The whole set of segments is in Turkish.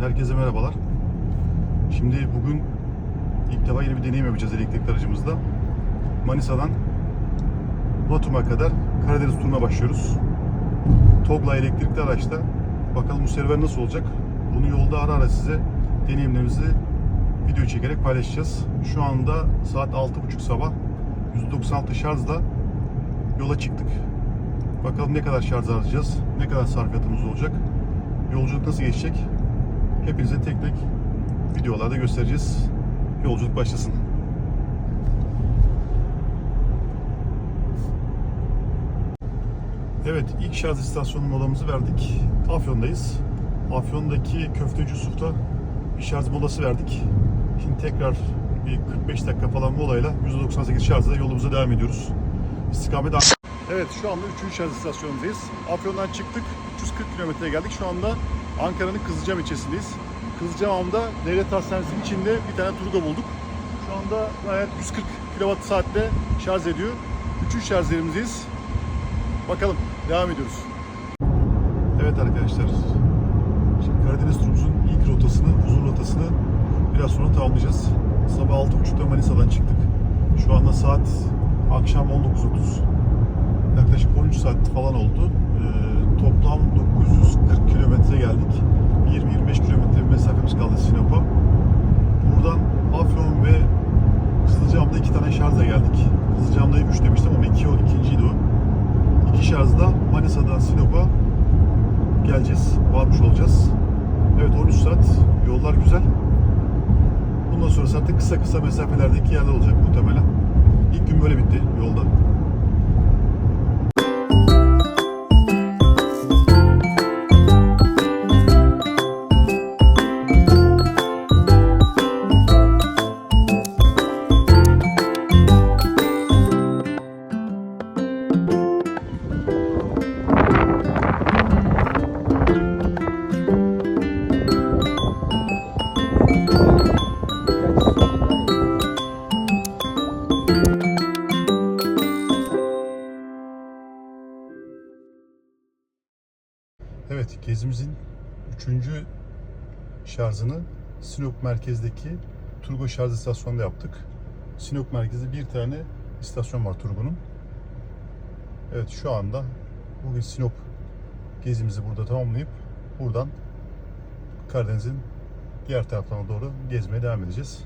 herkese merhabalar. Şimdi bugün ilk defa yeni bir deneyim yapacağız elektrikli aracımızda. Manisa'dan Batum'a kadar Karadeniz turuna başlıyoruz. TOG'la elektrikli araçta. Bakalım bu serüven nasıl olacak? Bunu yolda ara ara size deneyimlerimizi video çekerek paylaşacağız. Şu anda saat 6.30 sabah. 196 şarjla yola çıktık. Bakalım ne kadar şarj harcayacağız, ne kadar sarfiyatımız olacak, yolculuk nasıl geçecek? Hepinize tek tek videolarda göstereceğiz. Yolculuk başlasın. Evet, ilk şarj istasyonu molamızı verdik. Afyon'dayız. Afyon'daki Köfteci Yusuf'ta bir şarj molası verdik. Şimdi tekrar bir 45 dakika falan molayla 198 şarjla yolumuza devam ediyoruz. İstikamet Evet şu anda 3. şarj istasyonundayız. Afyon'dan çıktık. 340 kilometreye geldik. Şu anda Ankara'nın Kızılcam ilçesindeyiz. Kızılcamam'da devlet hastanesinin içinde bir tane turga bulduk. Şu anda gayet 140 kWh saatte şarj ediyor. 3. şarj. Bakalım devam ediyoruz. Evet arkadaşlar. Şimdi Karadeniz turumuzun ilk rotasını, uzun rotasını biraz sonra tamamlayacağız. Sabah 6.30'da Manisa'dan çıktık. Şu anda saat akşam 19.30 yaklaşık 13 saat falan oldu. Toplam 940 kilometre geldik. 20-25 kilometre mesafemiz kaldı Sinop'a. Buradan Afyon ve Kızılcahamam'da iki tane şarjla geldik. Kızılcahamam'da 3 demiştim ama 2 o ikinciydi o. İki şarjla Manisa'dan Sinop'a geleceğiz. Varmış olacağız. Evet 13 saat. Yollar güzel. Bundan sonra zaten kısa kısa mesafelerdeki yerler olacak muhtemelen. İlk gün böyle bitti yolda. Gezimizin üçüncü şarjını Sinop merkezdeki Turgo şarj istasyonunda yaptık. Sinop merkezde bir tane istasyon var Turgo'nun. Evet, şu anda bugün Sinop gezimizi burada tamamlayıp buradan Karadeniz'in diğer taraflarına doğru gezmeye devam edeceğiz.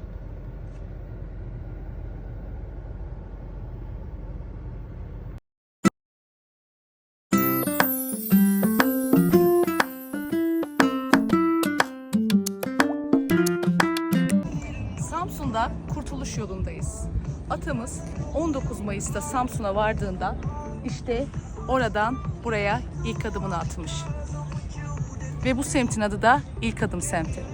Kurtuluş yolundayız. Atımız 19 Mayıs'ta Samsun'a vardığında işte oradan buraya ilk adımını atmış. Ve bu semtin adı da İlk Adım semti.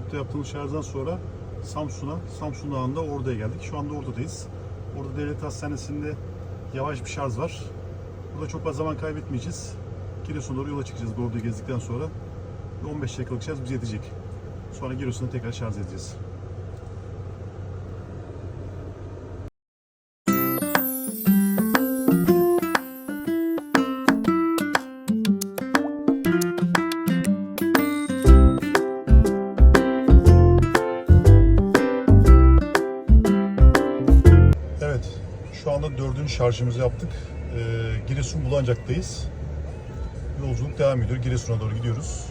Sinop'ta yaptığımız şarjdan sonra Samsun'a, Samsun Dağı'nda Ordu'ya geldik. Şu anda Ordu'dayız. Orada devlet hastanesinde yavaş bir şarj var. Burada çok fazla zaman kaybetmeyeceğiz. Giresun'a doğru yola çıkacağız Ordu'yu gezdikten sonra. Bir 15 dakikalık şarj bize yetecek. Sonra Giresun'da tekrar şarj edeceğiz. Şarjımızı yaptık. Ee, Giresun Bulancak'tayız. Yolculuk devam ediyor. Giresun'a doğru gidiyoruz.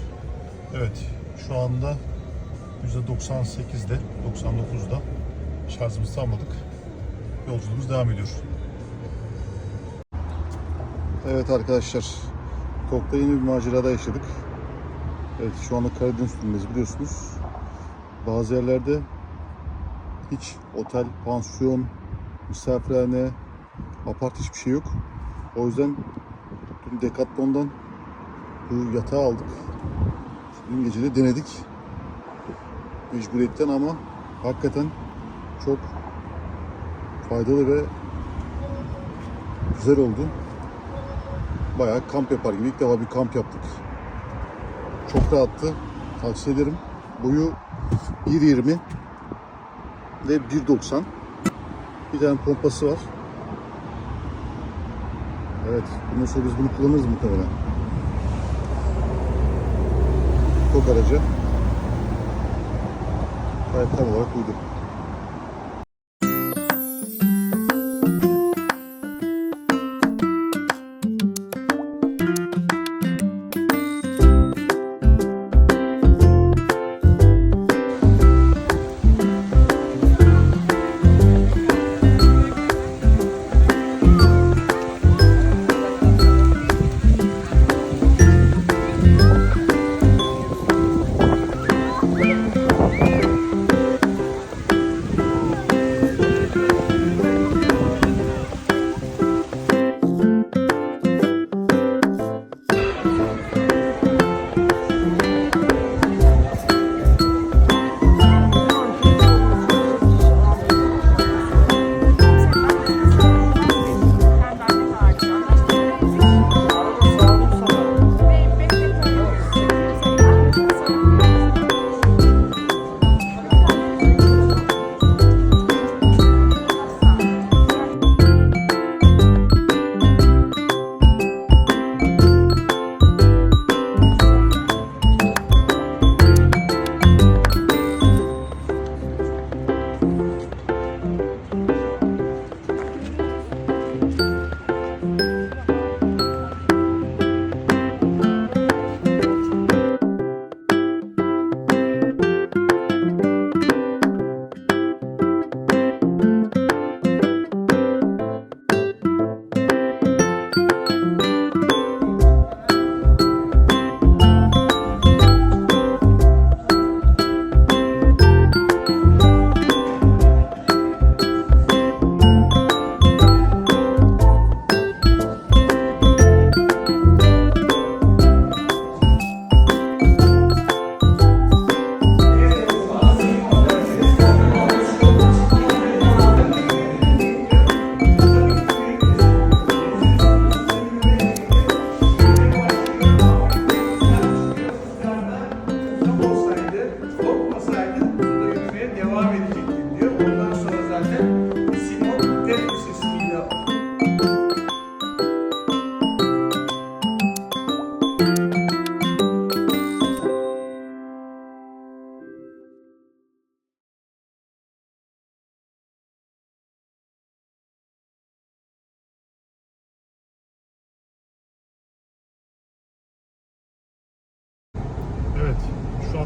Evet, şu anda %98'de, 99'da şarjımızı tamamladık. Yolculuğumuz devam ediyor. Evet arkadaşlar, Tok'ta yeni bir macerada yaşadık. Evet, şu anda Karadeniz turundayız biliyorsunuz. Bazı yerlerde hiç otel, pansiyon, misafirhane, apart hiçbir şey yok. O yüzden dün Decathlon'dan bu yatağı aldık. Dün gece de denedik. Mecburiyetten ama hakikaten çok faydalı ve güzel oldu. Bayağı kamp yapar gibi ilk defa bir kamp yaptık. Çok rahattı. Tavsiye ederim. Boyu 1.20 ve 1.90. Bir tane pompası var. Evet. Bundan sonra biz bunu kullanırız muhtemelen. Tok aracı. Gayet tam olarak uydu.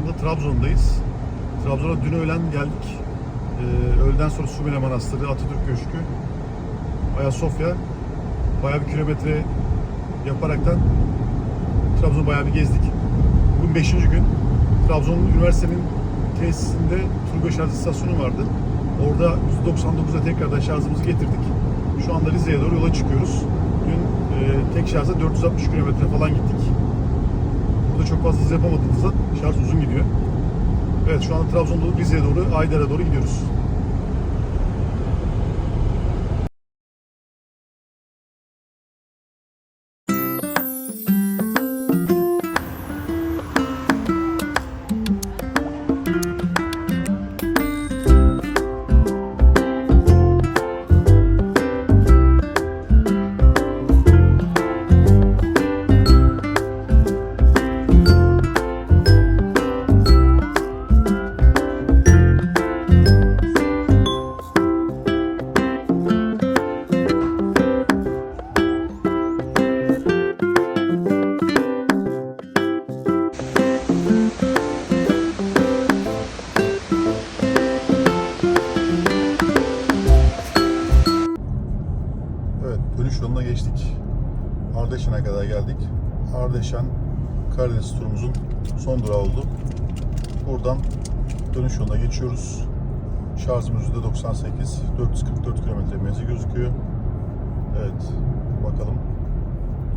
Anda Trabzon'dayız. Trabzon'a dün öğlen geldik. Ee, öğleden sonra Sümele Manastırı, Atatürk Köşkü, Ayasofya. Bayağı bir kilometre yaparaktan Trabzon'u bayağı bir gezdik. Bugün 5. gün. Trabzon Üniversitenin tesisinde Turgay Şarj İstasyonu vardı. Orada 199'a tekrardan şarjımızı getirdik. Şu anda Rize'ye doğru yola çıkıyoruz. Dün e, tek şarjda 460 kilometre falan gittik. Burada çok fazla hız yapamadığımızda şarj uzun gidiyor. Evet şu anda Trabzon'da Rize'ye doğru, Aydar'a doğru gidiyoruz. Karadeniz turumuzun son durağı oldu. Buradan dönüş yoluna geçiyoruz. Şarjımız %98, 444 kilometre menzil gözüküyor. Evet, bakalım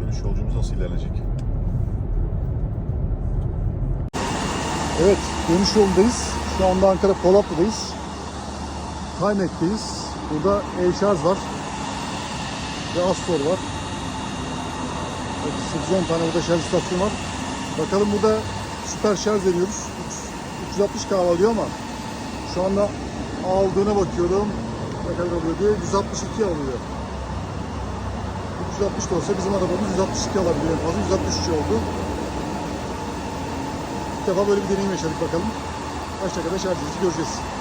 dönüş yolcumuz nasıl ilerleyecek. Evet, dönüş yolundayız. Şu anda Ankara Polatlı'dayız. Timex Burada e-şarj var ve Astor var. Evet, 8-10 tane burada şarj istasyonu var. Bakalım burada süper şarj deniyoruz. 360 kahve alıyor ama şu anda aldığına bakıyorum. Ne kadar alıyor diye 162 alıyor. 360 da olsa bizim arabamız 162 alabiliyor en fazla. 163 oldu. İlk defa böyle bir deneyim yaşadık bakalım. Kaç dakikada şarj edeceğiz göreceğiz.